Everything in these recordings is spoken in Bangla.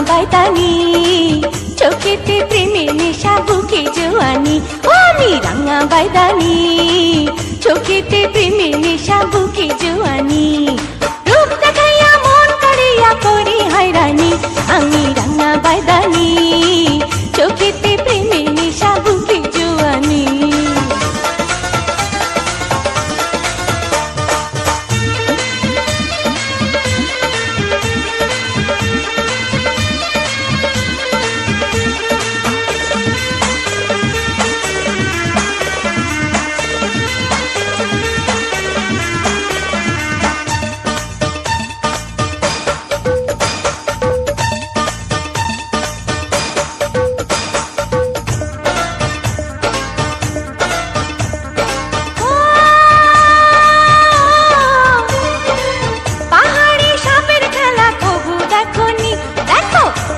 বাইদানি চোখেতে প্রেমে নেশা, বুকে জোয়ানি। ও আমি রাঙা বাইদানি চোখেতে প্রেমে নেশা, বুকে জোয়ানি।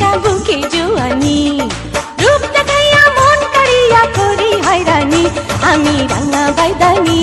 মিশা বুকে জোয়ানি? রূপ দেখাইয়া মন কাড়িয়া করি হয়রানি। আমি রাঙা বাইদানি